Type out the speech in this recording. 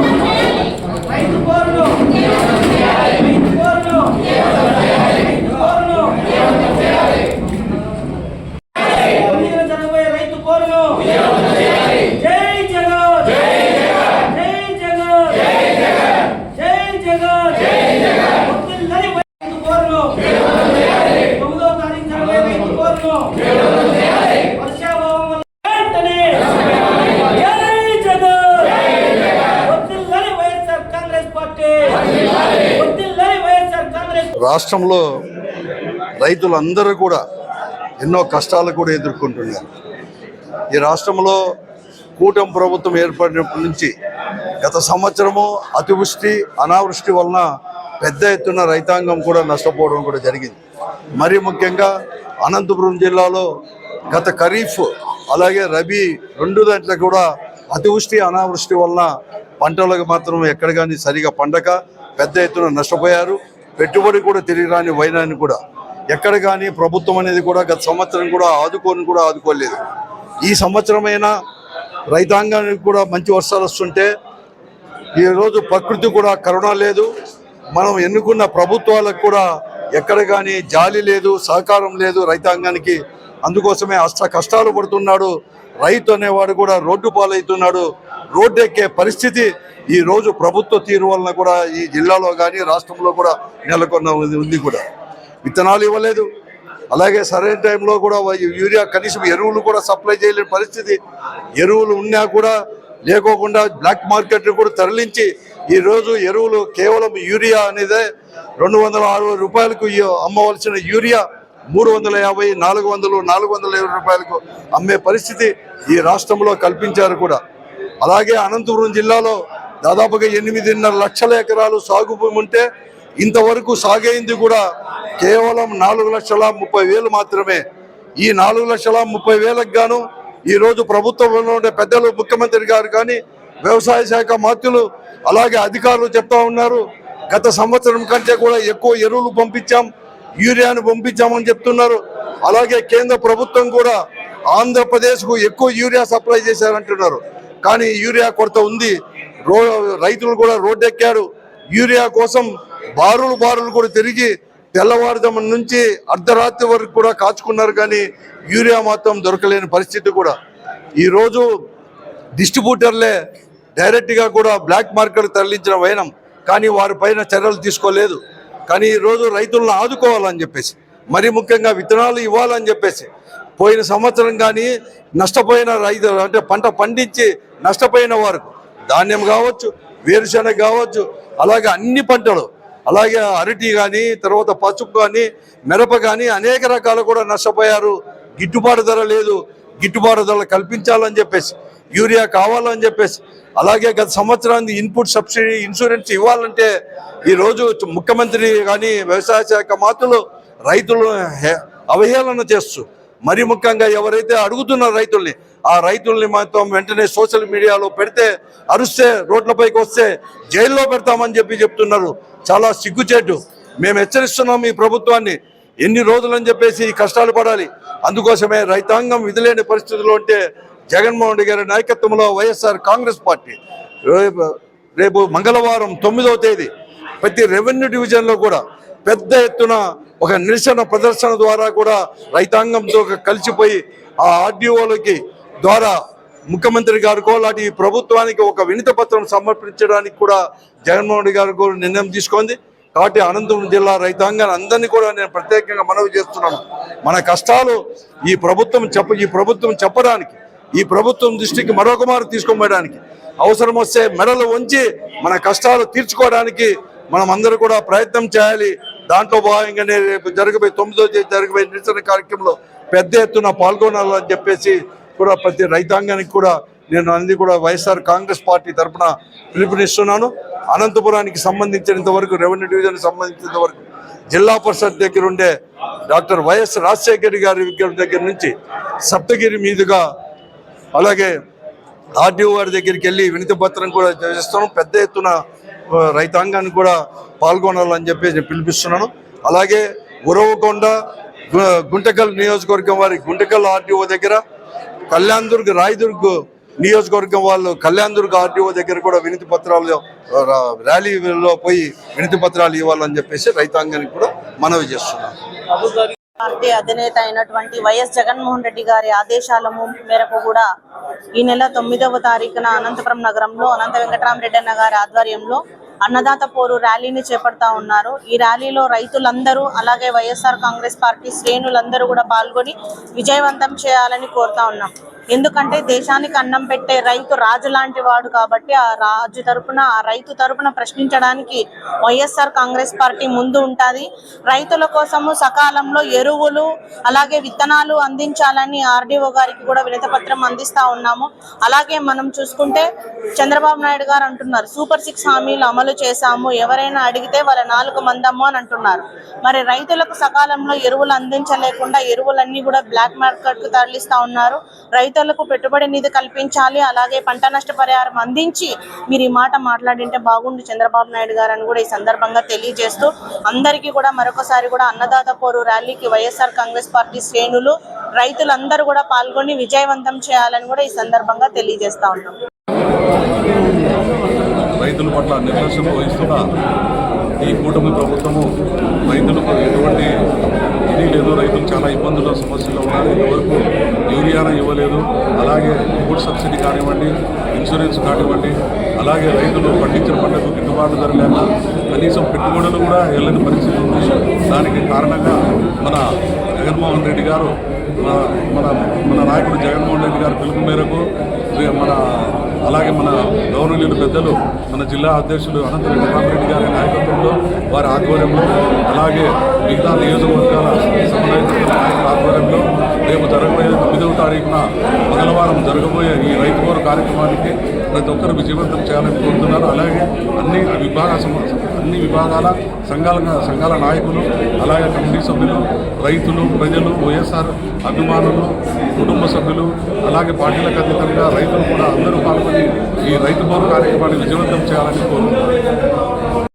Thank you. రాష్ట్రంలో రైతులందరూ కూడా ఎన్నో కష్టాలు కూడా ఎదుర్కొంటున్నారు. ఈ రాష్ట్రంలో కూటమి ప్రభుత్వం ఏర్పడినప్పటి నుంచి గత సంవత్సరము అతివృష్టి అనావృష్టి వలన పెద్ద ఎత్తున రైతాంగం కూడా నష్టపోవడం కూడా జరిగింది. మరి ముఖ్యంగా అనంతపురం జిల్లాలో గత ఖరీఫ్ అలాగే రబీ రెండు దాంట్లో కూడా అతివృష్టి అనావృష్టి వలన పంటలకు మాత్రం ఎక్కడ కానీ సరిగా పండక పెద్ద ఎత్తున నష్టపోయారు. పెట్టుబడి కూడా తిరిగి రాని వైనాన్ని కూడా ఎక్కడ కానీ ప్రభుత్వం అనేది కూడా గత సంవత్సరం కూడా ఆదుకోని కూడా ఆదుకోలేదు. ఈ సంవత్సరమైనా రైతాంగానికి కూడా మంచి వర్షాలు వస్తుంటే ఈరోజు ప్రకృతి కూడా కరుణ లేదు. మనం ఎన్నుకున్న ప్రభుత్వాలకు కూడా ఎక్కడ కానీ జాలి లేదు సహకారం లేదు రైతాంగానికి. అందుకోసమే అష్ట కష్టాలు పడుతున్నాడు. రైతు అనేవాడు కూడా రోడ్డు పాలవుతున్నాడు. రోడ్డు ఎక్కే పరిస్థితి ఈ రోజు ప్రభుత్వ తీరు వలన కూడా ఈ జిల్లాలో కానీ రాష్ట్రంలో కూడా నెలకొన్న ఉంది- కూడా. విత్తనాలు ఇవ్వలేదు. అలాగే సరైన టైంలో కూడా యూరియా కనీసం ఎరువులు కూడా సప్లై చేయలేని పరిస్థితి. ఎరువులు ఉన్నా కూడా లేకోకుండా బ్లాక్ మార్కెట్ కూడా తరలించి ఈరోజు ఎరువులు కేవలం యూరియా అనేదే రెండు వందల అరవై రూపాయలకు అమ్మవలసిన యూరియా మూడు వందల యాభై నాలుగు వందలు నాలుగు వందల ఇరవై రూపాయలకు అమ్మే పరిస్థితి ఈ రాష్ట్రంలో కల్పించారు కూడా. అలాగే అనంతపురం జిల్లాలో దాదాపుగా ఎనిమిదిన్నర లక్షల ఎకరాలు సాగు భూమి ఉంటే ఇంతవరకు సాగైంది కూడా కేవలం నాలుగు లక్షల ముప్పై వేలు మాత్రమే. ఈ నాలుగు లక్షల ముప్పై వేలకు గాను ఈరోజు ప్రభుత్వంలో ఉండే పెద్దలు ముఖ్యమంత్రి గారు కానీ వ్యవసాయ శాఖ మంత్రులు అలాగే అధికారులు చెప్తా ఉన్నారు. గత సంవత్సరం కంటే కూడా ఎక్కువ ఎరువులు పంపించాం యూరియాను పంపించామని చెప్తున్నారు. అలాగే కేంద్ర ప్రభుత్వం కూడా ఆంధ్రప్రదేశ్కు ఎక్కువ యూరియా సప్లై చేశారంటున్నారు. కానీ యూరియా కొరత ఉంది. రో రైతులు కూడా రోడ్డెక్కారు. యూరియా కోసం బారులు బారులు కూడా తిరిగి తెల్లవారుజాము నుంచి అర్ధరాత్రి వరకు కూడా కాచుకున్నారు కానీ యూరియా మాత్రం దొరకలేని పరిస్థితి కూడా. ఈరోజు డిస్ట్రిబ్యూటర్లే డైరెక్ట్గా కూడా బ్లాక్ మార్కెట్ తరలించిన వైనం. కానీ వారిపైన చర్యలు తీసుకోలేదు. కానీ ఈరోజు రైతులను ఆదుకోవాలని చెప్పేసి మరి ముఖ్యంగా విత్తనాలు ఇవ్వాలని చెప్పేసి పోయిన సంవత్సరం కానీ నష్టపోయిన రైతు అంటే పంట పండించి నష్టపోయిన వారు ధాన్యం కావచ్చు వేరుశనగ కావచ్చు అలాగే అన్ని పంటలు అలాగే అరటి కానీ తర్వాత పసుపు కానీ మిరప కానీ అనేక రకాలు కూడా నష్టపోయారు. గిట్టుబాటు ధర లేదు. గిట్టుబాటు ధర కల్పించాలని చెప్పేసి యూరియా కావాలని చెప్పేసి అలాగే గత సంవత్సరానికి ఇన్పుట్ సబ్సిడీ ఇన్సూరెన్స్ ఇవ్వాలంటే ఈరోజు ముఖ్యమంత్రి కానీ వ్యవసాయ శాఖ మాత్రులు రైతులు హే- అవహేళన చేస్తూ మరి ముఖ్యంగా ఎవరైతే అడుగుతున్న రైతుల్ని ఆ రైతుల్ని మాత్రం వెంటనే సోషల్ మీడియాలో పెడితే అరుస్తే రోడ్లపైకి వస్తే జైల్లో పెడతామని చెప్పి చెప్తున్నారు. చాలా సిగ్గుచేటు. మేము హెచ్చరిస్తున్నాం ఈ ప్రభుత్వాన్ని. ఎన్ని రోజులని చెప్పేసి ఈ కష్టాలు పడాలి. అందుకోసమే రైతాంగం విధులేని పరిస్థితుల్లో ఉంటే జగన్మోహన్ రెడ్డి గారి నాయకత్వంలో వైఎస్ఆర్ కాంగ్రెస్ పార్టీ రేపు రేపు మంగళవారం తొమ్మిదవ తేదీ ప్రతి రెవెన్యూ డివిజన్లో కూడా పెద్ద ఎత్తున ఒక నిరసన ప్రదర్శన ద్వారా కూడా రైతాంగంతో కలిసిపోయి ఆ ఆర్డీఓలకి ద్వారా ముఖ్యమంత్రి గారికో లాంటి ప్రభుత్వానికి ఒక వినతి పత్రం సమర్పించడానికి కూడా జగన్మోహన్ రెడ్డి గారు కూడా నిర్ణయం తీసుకుంది కాబట్టి అనంతపురం జిల్లా రైతాంగాన్ని అందరినీ కూడా నేను ప్రత్యేకంగా మనవి చేస్తున్నాను. మన కష్టాలు ఈ ప్రభుత్వం చెప్ప ఈ ప్రభుత్వం చెప్పడానికి ఈ ప్రభుత్వం దృష్టికి మరొక మారు తీసుకోవడానికి అవసరం వస్తే మెడలు ఉంచి మన కష్టాలు తీర్చుకోవడానికి మనం అందరూ కూడా ప్రయత్నం చేయాలి. దాంట్లో భాగంగానే రేపు జరగబోయే తొమ్మిదో తేదీ జరగబోయే నిరసన కార్యక్రమంలో పెద్ద ఎత్తున పాల్గొనాలని చెప్పేసి కూడా ప్రతి రైతాంగానికి కూడా నేను అన్ని కూడా వైఎస్ఆర్ కాంగ్రెస్ పార్టీ తరఫున పిలుపునిస్తున్నాను. అనంతపురానికి సంబంధించినంత వరకు రెవెన్యూ డివిజన్ సంబంధించినంత వరకు జిల్లా పరిషత్ దగ్గర ఉండే డాక్టర్ వైఎస్ రాజశేఖర్ గారి దగ్గర నుంచి సప్తగిరి మీదుగా అలాగే ఆర్డీఓ గారి దగ్గరికి వెళ్ళి వినతి పత్రం కూడా చేస్తాను పెద్ద ఎత్తున రైతాంగాన్ని కూడా పాల్గొనాలని చెప్పి నేను పిలిపిస్తున్నాను. అలాగే ఉరవకొండ గుంటకల్ నియోజకవర్గం వారి గుంటకల్ ఆర్డీఓ దగ్గర కళ్యాణ్ దుర్గ్ రాయదుర్గ్ నియోజకవర్గం వాళ్ళు కళ్యాణ్ దుర్గ ఆర్డీఓ దగ్గర కూడా వినతి పత్రాలు ర్యాలీలో పోయి వినతి పత్రాలు ఇవ్వాలని చెప్పేసి రైతాంగానికి కూడా మనవి చేస్తున్నాం పార్టీ అధినేత అయినటువంటి వైఎస్ జగన్మోహన్ రెడ్డి గారి ఆదేశాల మేరకు కూడా ఈ నెల తొమ్మిదవ తారీఖున అనంతపురం నగరంలో అనంత వెంకటరామరెడ్డి అన్న గారి ఆధ్వర్యంలో అన్నదాత పోరు ర్యాలీని చేపడతా ఉన్నారు. ఈ ర్యాలీలో రైతులందరూ అలాగే వైఎస్ఆర్ కాంగ్రెస్ పార్టీ శ్రేణులందరూ కూడా పాల్గొని విజయవంతం చేయాలని కోరుతా ఉన్నాం. ఎందుకంటే దేశానికి అన్నం పెట్టే రైతు రాజు లాంటి వాడు కాబట్టి ఆ రాజు తరపున ఆ రైతు తరపున ప్రశ్నించడానికి వైఎస్ఆర్ కాంగ్రెస్ పార్టీ ముందు ఉంటుంది. రైతుల కోసము సకాలంలో ఎరువులు అలాగే విత్తనాలు అందించాలని ఆర్డీఓ గారికి కూడా వినతపత్రం అందిస్తా ఉన్నాము. అలాగే మనం చూసుకుంటే చంద్రబాబు నాయుడు గారు అంటున్నారు సూపర్ సిక్స్ హామీలు అమలు చేశాము. ఎవరైనా అడిగితే వాళ్ళ నాలుగు మందము అని అంటున్నారు. మరి రైతులకు సకాలంలో ఎరువులు అందించలేకుండా ఎరువులన్నీ కూడా బ్లాక్ మార్కెట్కు తరలిస్తా ఉన్నారు. రైతు రైతులకు పెట్టుబడి నిధి కల్పించాలి అలాగే పంట నష్ట పరిహారం అందించి మీరు ఈ మాట మాట్లాడింటే బాగుండు చంద్రబాబు నాయుడు గారు అని కూడా ఈ సందర్భంగా తెలియజేస్తూ అందరికీ కూడా మరొకసారి కూడా అన్నదాత పోరు ర్యాలీకి వైఎస్ఆర్ కాంగ్రెస్ పార్టీ శ్రేణులు రైతులందరూ కూడా పాల్గొని విజయవంతం చేయాలని కూడా ఈ సందర్భంగా తెలియజేస్తా ఉన్నాం. రైతుల పట్ల నిర్లక్ష్యం వహిస్తున్న ఈ కూటమి ప్రభుత్వము రైతులకు ఎటువంటి ఇది లేదు రైతులు చాలా ఇబ్బందులు సమస్యలు ఉన్నారు. ఇంతవరకు యూరియాను ఇవ్వలేదు. అలాగే ఫుడ్ సబ్సిడీ కానివ్వండి ఇన్సూరెన్స్ కానివ్వండి అలాగే రైతులు పండించిన పంటకు గిట్టుబాటు ధర లేక కనీసం పెట్టుబడులు కూడా వెళ్ళని పరిస్థితి ఉంది. దానికి కారణంగా మన జగన్మోహన్ రెడ్డి గారు మన మన మన నాయకుడు జగన్మోహన్ రెడ్డి గారు పిలుపు మేరకు మన అలాగే మన గౌరవనీయులు పెద్దలు మన జిల్లా అధ్యక్షులు అనంత రెడ్డి గారి నాయకత్వంలో వారి ఆధ్వర్యంలో అలాగే మిగతా నియోజకవర్గాల నాయకుల ఆధ్వర్యంలో రేపు జరగబోయే తొమ్మిదవ తారీఖున మంగళవారం జరగబోయే ఈ రైతు కోరు కార్యక్రమానికి ప్రతి ఒక్కరు విజయవంతం చేయాలని కోరుతున్నారు. అలాగే అన్ని విభాగ అన్ని విభాగాల సంఘాల సంఘాల నాయకులు అలాగే కమిటీ సభ్యులు రైతులు ప్రజలు వైఎస్ఆర్ అభిమానులు కుటుంబ సభ్యులు అలాగే పార్టీలకు అతీతంగా రైతులు కూడా అందరూ పాల్గొని ఈ రైతు భవన్ కార్యక్రమాన్ని విజయవంతం చేయాలని కోరుతున్నారు